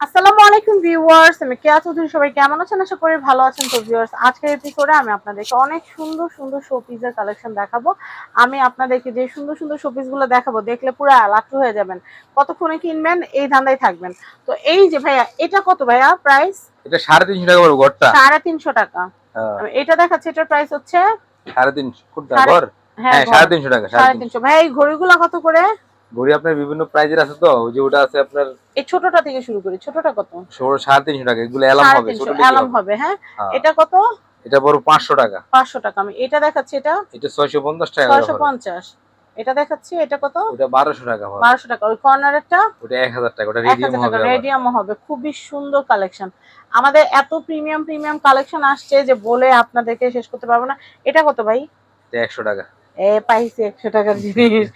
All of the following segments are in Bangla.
আসসালামু আলাইকুম ভিউয়ার্স আমি কেয়া চৌধুরী সবাই কেমন আছেন? আশা করি ভালো আছেন। তো ভিউয়ার্স আজকের এপিসোডে আমি আপনাদেরকে অনেক সুন্দর সুন্দর শোপিসের কালেকশন দেখাবো। আমি আপনাদেরকে যে সুন্দর সুন্দর দেখাবো দেখলে পুরো আলাক্ত হয়ে যাবেন। কতক্ষণে কিনবেন এই ধান্দায় থাকবেন। তো এই যে ভাইয়া এটা কত ভাইয়া প্রাইস এটা সাড়ে তিনশো টাকা ঘরটা। সাড়ে তিনশো টাকা। হ্যাঁ, এটা দেখাচ্ছি এটার প্রাইস হচ্ছে সাড়ে তিনশো হ্যাঁ হ্যাঁ সাড়ে তিনশো টাকা সাড়ে তিনশো। ভাইয়া এই ঘড়িগুলো কত করে? ঘড়ি আপনার বিভিন্ন প্রাইজের আছে তো? ওই যে ওটা আছে আপনার এই ছোটটা থেকে শুরু করি। ছোটটা কত? ষোলো সাড়ে তিনশো টাকা। এগুলো অ্যালাম হবে ছোট অ্যালাম হবে। হ্যাঁ? এটা কত? এটা বড় পাঁচশো টাকা। পাঁচশো টাকা। আমি এটা দেখাচ্ছি এটা? এটা ছয়শো পঞ্চাশ টাকা ছয়শো করে। পঞ্চাশ। এটা দেখাচ্ছি এটা কত? ওটা বারোশো টাকা হবে। বারোশো টাকা। ওই কর্নারেরটা? ওটা এক হাজার টাকা। ওটা রেডিয়াম হবে। রেডিয়ামও হবে। খুবই সুন্দর কালেকশন আমাদের এত প্রিমিয়াম প্রিমিয়াম কালেকশন আসছে যে বলে আপনাদেরকে শেষ করতে পারব না। এটা কত ভাই? এটা একশো টাকা। এ পাইছি একশো টাকার জিনিস।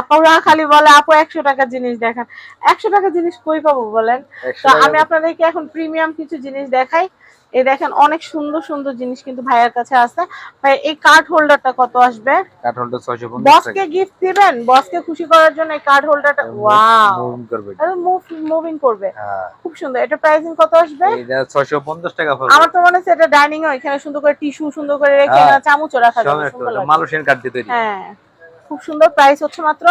আপুরা খালি বলে আপু একশো টাকার জিনিস দেখান। একশো টাকার জিনিস কই পাবো বলেন? তো আমি আপনাদেরকে এখন প্রিমিয়াম কিছু জিনিস দেখাই। এই দেখেন অনেক সুন্দর সুন্দর জিনিস কিন্তু ভাইয়ের কাছে আছে। ভাই এই কার্ড হোল্ডারটা কত আসবে? কাঠলটা ছয়শো পঞ্চাশ বসকে গিফট দিবেন? বসকে খুশি করার জন্য এই কার্ড হোল্ডারটা ওয়াও মুভ করবে। এটা। মুভ মুভিং করবে। হ্যাঁ। খুব সুন্দর। এটা প্রাইসিং কত আসবে? এটা ছয়শো পঞ্চাশ টাকা পড়বে। আমার তো মনে হচ্ছে এটা ডাইনিং এ এখানে সুন্দর করে টিস্যু সুন্দর করে রেখে হ্যাঁ। চামচও রাখা যাবে সুন্দর। মালয়েশিয়ান কাঠ দিয়ে তৈরি। হ্যাঁ খুব সুন্দর প্রাইস হচ্ছে মাত্র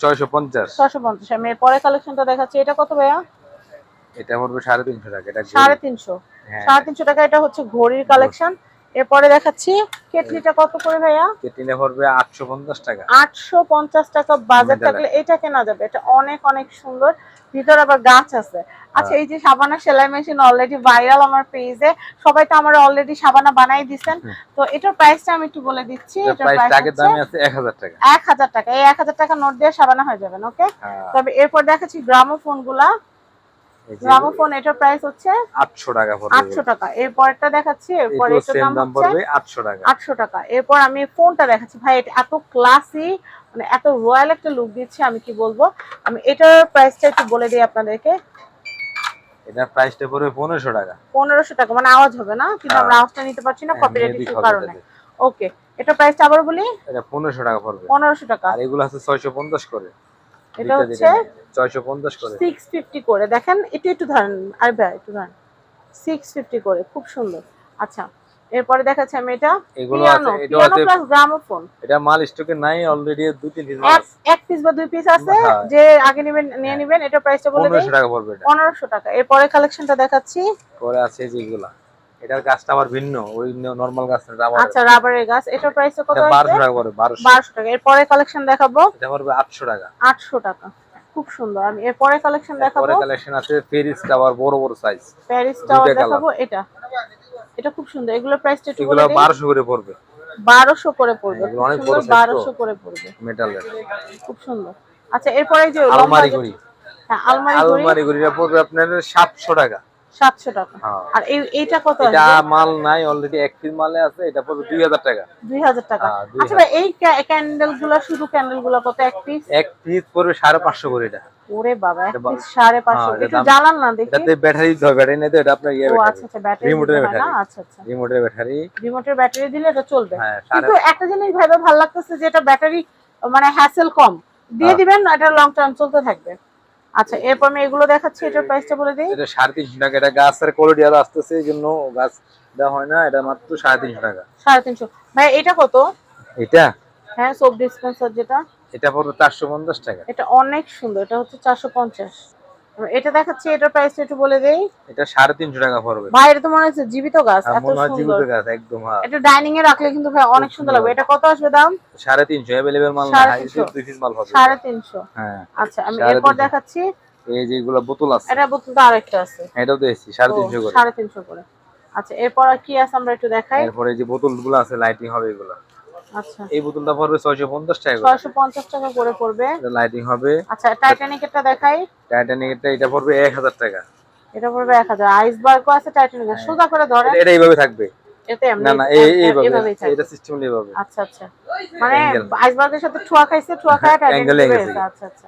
ছয়শো পঞ্চাশ। ছশো পঞ্চাশ। আমি এর পরে কালেকশনটা দেখাচ্ছি। এটা কত ভাইয়া? এটা পড়বে সাড়ে তিনশো টাকা এটা সাড়ে তিনশো। হ্যাঁ। সাড়ে তিনশো টাকা এটা হচ্ছে ঘড়ির কালেকশন এরপরে দেখাচ্ছি কেটলিটা কত করে ভাইয়া? কেটিনে পড়বে আটশো পঞ্চাশ টাকা। আটশো পঞ্চাশ টাকা বাজার থাকলে এটা কেনা যাবে। এটা অনেক অনেক সুন্দর। ভিতরে আবার গাছ আছে। আচ্ছা হ্যাঁ। এই যে সাবানা সেলাই মেশিন অলরেডি ভাইরাল আমার পেজে সবাই তো আমার অলরেডি সাবানা বানাই হুম। তো এটার প্রাইসটা আমি একটু বলে দিচ্ছি। এটার প্রাইস আগের দামে আছে এক হাজার টাকা। এক হাজার টাকা। এই এক হাজার টাকা নোট দিয়ে সাবানা হয়ে যাবেন ওকে হ্যাঁ, তবে এরপর দেখাচ্ছি গ্রামোফোনগুলা এই যে গ্রামোফোন এটার প্রাইস হচ্ছে আটশো টাকা পড়বে। আটশো টাকা। এরপরটা দেখাচ্ছি এরপর এটার দাম দাম হচ্ছে পড়বে আটশো টাকা। আটশো টাকা। এরপর আমি ফোনটা দেখাচ্ছি। ভাই এটা এত ক্লাসি মানে এত রয়্যাল একটা লুক দিচ্ছে আমি কি বলব? আমি এটার প্রাইসটা একটু বলে দিই আপনাদেরকে। এটার প্রাইসটা পড়বে পনেরোশো টাকা। পনেরোশো টাকা মানে আওয়াজ হবে না কিন্তু আমরা হ্যাঁ। আওয়াজটা নিতে পারছি না কপিরাইট ইস্যুর হবে কারণে। ওকে এটা প্রাইসটা আবার বলি। এটা পনেরোশো টাকা পড়বে। পনেরোশো টাকা। আর এগুলো আছে ছয়শো পঞ্চাশ করে। এটা হচ্ছে ছয়শো পঞ্চাশ করে। সিক্স ফিফটি করে। দেখেন একটু একটু ধরেন। আর ভাই একটু ধরেন। সিক্স ফিফটি করে খুব সুন্দর। আচ্ছা এরপরে দেখাচ্ছি আমি এটা। এগুলো আছে এটা আছে। প্লাস গ্রামোফোন এটা মাল স্টকে নাই অলরেডি দুই তিন পিস এক এক পিস বা দুই পিস আছে হ্যাঁ। যে আগে নেবেন নিয়ে নেবেন এটা প্রাইসটা বলে দেই। পনেরোশো টাকা পড়বে এটা। পনেরোশো টাকা। এরপরে কালেকশনটা দেখাচ্ছি। পরে আছে যেগুলা এটার গাছটা আবার ভিন্ন ওই নর্মাল গাছটা আবার আচ্ছা রাবারের গাছ। এটার প্রাইসটা কত আছে টাকা পড়বে বারোশো। বারোশো টাকা। এরপরে কালেকশন দেখাবো? এটা পড়বে আটশো টাকা। আটশো টাকা। খুব সুন্দর। আমি এরপরে কালেকশন দেখাবো। পরে কালেকশন আছে ফেরিস আবার বড় বড় সাইজ প্যারিস টাওয়ার দেখাবো। এটা। এটা খুব সুন্দর। এগুলোর প্রাইসটা একটু এগুলো বলে দিই। বারোশো করে পড়বে। বারোশো করে পড়বে। এগুলো অনেক বড় size তো। বারোশো করে পড়বে। মেটালের খুব সুন্দর। আচ্ছা এরপরে যে আলমারি ঘড়ি। হ্যাঁ আলমারি ঘড়ি। আলমারি ঘড়িটা পড়বে আপনার সাতশো টাকা। সাতশো টাকা। হ্যাঁ। আর এই এইটা কত এটা মাল নাই অলরেডি এক পিস মালে আছে এটা পড়বে দুই হাজার টাকা। দুই হাজার টাকা। হ্যাঁ, আচ্ছা ভাই এই শুধু কত? এক পিস এক পিস পড়বে সাড়ে পাঁচশো করে এটা। ওরে বাবা এক পিস হ্যাঁ, এটা একটু জ্বালান না দেখি। এটাতে ব্যাটারি দিতে ব্যাটারি নেই তো এটা আপনার ইয়ে ব্যাটারি আচ্ছা আচ্ছা ব্যাটারি রিমোটের না? ব্যাটারি। আচ্ছা আচ্ছা। রিমোটের ব্যাটারি রিমোটের ব্যাটারি দিলে এটা চলবে। কিন্তু একটা জিনিস ভাইবে ভালো লাগতেছে যে এটা ব্যাটারি মানে হ্যাসেল কম। দিয়ে। দিবেন এটা লং টার্ম চলতে থাকবে। আচ্ছা এরপর আমি এগুলো দেখাচ্ছি এটার প্রাইসটা বলে দিই। এটা সাড়ে তিনশো টাকা। এটা গাছের কোয়ালিটি আর আসতেছে এই জন্য গাছ দেওয়া হয় না এটা মাত্র সাড়ে তিনশো টাকা। সাড়ে তিনশো। ভাই এটা কত? এটা? হ্যাঁ সোপ ডিসপেন্সার যেটা। এটা পড়বে চারশো পঞ্চাশ টাকা। এটা অনেক সুন্দর এটা হচ্ছে চারশো পঞ্চাশ। এটা দেখাচ্ছি এটার প্রাইসটা একটু বলে দেই। এটা সাড়ে তিনশো টাকা পড়বে। ভাই এটা তো মনে হচ্ছে জীবিত গাছ এত সুন্দর জীবিত গাছ একদম হ্যাঁ। এটা ডাইনিং এ রাখলে কিন্তু ভাই অনেক সুন্দর লাগবে। এটা কত আসবে দাম? সাড়ে তিনশো মাল না হাই। দুই পিস মাল হবে। সাড়ে তিনশো। হ্যাঁ। আচ্ছা আমি এরপর দেখাচ্ছি। এই যেগুলো বোতল আছে। এটা বোতল তো আরেকটা আছে। এটাও সাড়ে তিনশো করে। সাড়ে তিনশো করে। আচ্ছা এরপর আর কি আছে আমরা একটু দেখাই? এরপরে এই যে বোতলগুলো আছে লাইটিং হবে এগুলো। আচ্ছা। এই বোতলটা পড়বে ছয়শো পঞ্চাশ টাকা করে। ছয়শো পঞ্চাশ টাকা করে পড়বে। এটা লাইটিং হবে। আচ্ছা টাইটানিক এরটা দেখাই। টাইটানিক এটা এটা পড়বে এক হাজার টাকা। এটা পড়বে এক হাজার। আইসবার্গও আছে টাইটানিক সোজা করে ধরেন। এটা- এইভাবে থাকবে। এতে এমনি না না এই এইভাবে। এটা সিস্টেম এইভাবে আচ্ছা আচ্ছা। মানে আইসবার্গের সাথে ঠুয়া খাইছে ঠুয়া খায় টাইটানিক আচ্ছা আচ্ছা।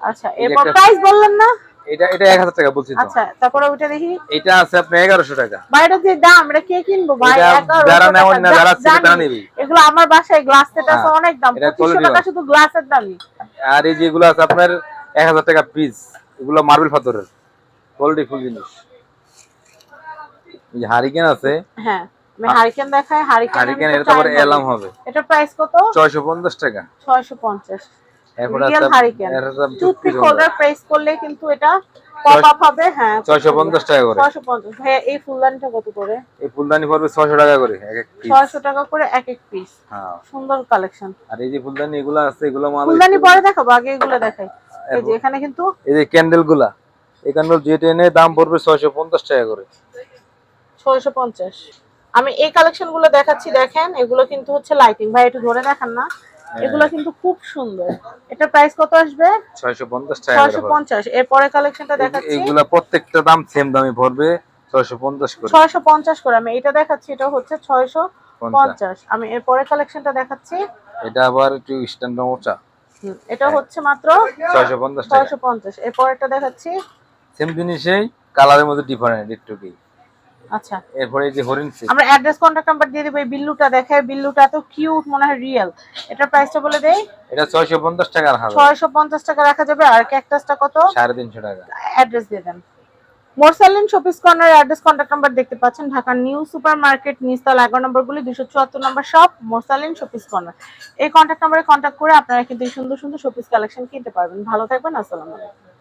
আচ্ছা এরপর প্রাইস বললেন না? এটা এটা এক হাজার টাকা বলছি আচ্ছা তারপরে ওইটা দেখি। এটা আছে আপনার এগারোশো টাকা। বাইরের যে দাম এটা কে কিনবো ভাই? যারা না, যারা। তারা নেবে। এগুলো আমার বাসায় গ্লাস সেট আছে হ্যাঁ, অনেক দাম। টাকা শুধু গ্লাসের দামই। আর এই যেগুলো আছে আপনার এক হাজার টাকা পিস এগুলো মার্বেল পাথরের। কোয়ালিটি ফুল জিনিস। এই হারিকেন আছে। হ্যাঁ আমি হারিকেন দেখাই হারিকেন হারিকেন এটা তারপরে এলাম হবে। এটা প্রাইস কত? ছয়শো পঞ্চাশ টাকা। 650 এরপর real hurricane toothpick holder press করলে কিন্তু এটা পপ আপ হবে হ্যাঁ টাকা করে। 650 হ্যাঁ এই ফুলদানিটা কত করে? এই ফুলদানি পড়বে ছয়শো টাকা করে এক এক পিস 600 টাকা করে এক এক পিস হ্যাঁ। সুন্দর কালেকশন আর এই যে ফুলদানি এগুলো আছে এগুলো মাল ফুলদানি পরে দেখাবো আগে এগুলো দেখাই। এই যে এখানে কিন্তু এই যে গুলা এই ক্যান্ডেল দাম পড়বে ছয়শো পঞ্চাশ টাকা করে। 650 আমি এই কালেকশনগুলো দেখাচ্ছি দেখেন এগুলো কিন্তু হচ্ছে লাইটিং ভাই একটু ধরে দেখান না। হ্যাঁ। এগুলো কিন্তু খুব সুন্দর। এটা প্রাইস কত আসবে? ছয়শো পঞ্চাশ টাকা করে ছয়শো পড়বে। পঞ্চাশ। এরপরে কালেকশনটা দেখাচ্ছি। এইগুলা প্রত্যেকটা দাম সেম দামে পড়বে ছয়শো পঞ্চাশ করে। ছয়শো পঞ্চাশ করে। আমি এটা দেখাচ্ছি এটা হচ্ছে ছয়শো পঞ্চাশ। পঞ্চাশ। আমি এরপরে কালেকশনটা দেখাচ্ছি। এটা আবার একটু স্ট্যান্ডার্ড মোচা। এটা হচ্ছে মাত্র ছয়শো পঞ্চাশ টাকা। ছয়শো পঞ্চাশ। এরপরটা দেখাচ্ছি। সেম জিনিসেই কালারের মধ্যে ডিফারেন্ট একটু কি? আচ্ছা। এরপরে যে হরিণ আমরা অ্যাড্রেস কন্ট্যাক্ট নাম্বার দিয়ে দিব এই বিল্লুটা দেখায় বিল্লুটা এত কিউট মনে হয় রিয়েল এটার প্রাইসটা বলে দেই? এটা ছয়শো পঞ্চাশ টাকার হাজার ছয়শো টাকা রাখা যাবে আর ক্যাকটাসটা কত? সাড়ে তিনশো টাকা। অ্যাড্রেস দিয়ে দেন। Morsalin shopies corner address contact number দেখতে পাচ্ছেন ঢাকা নিউ সুপার মার্কেট নিস্তাল এগারো নম্বরগুলি দুশো চুয়াত্তর নম্বর শপ মোরসালিন শপিস কর্নার এই কন্ট্যাক্ট নাম্বারে কন্ট্যাক্ট করে আপনারা কিন্তু এই সুন্দর সুন্দর শপিস কালেকশন কিনতে পারবেন। ভালো থাকবেন আসসালামু আলাইকুম।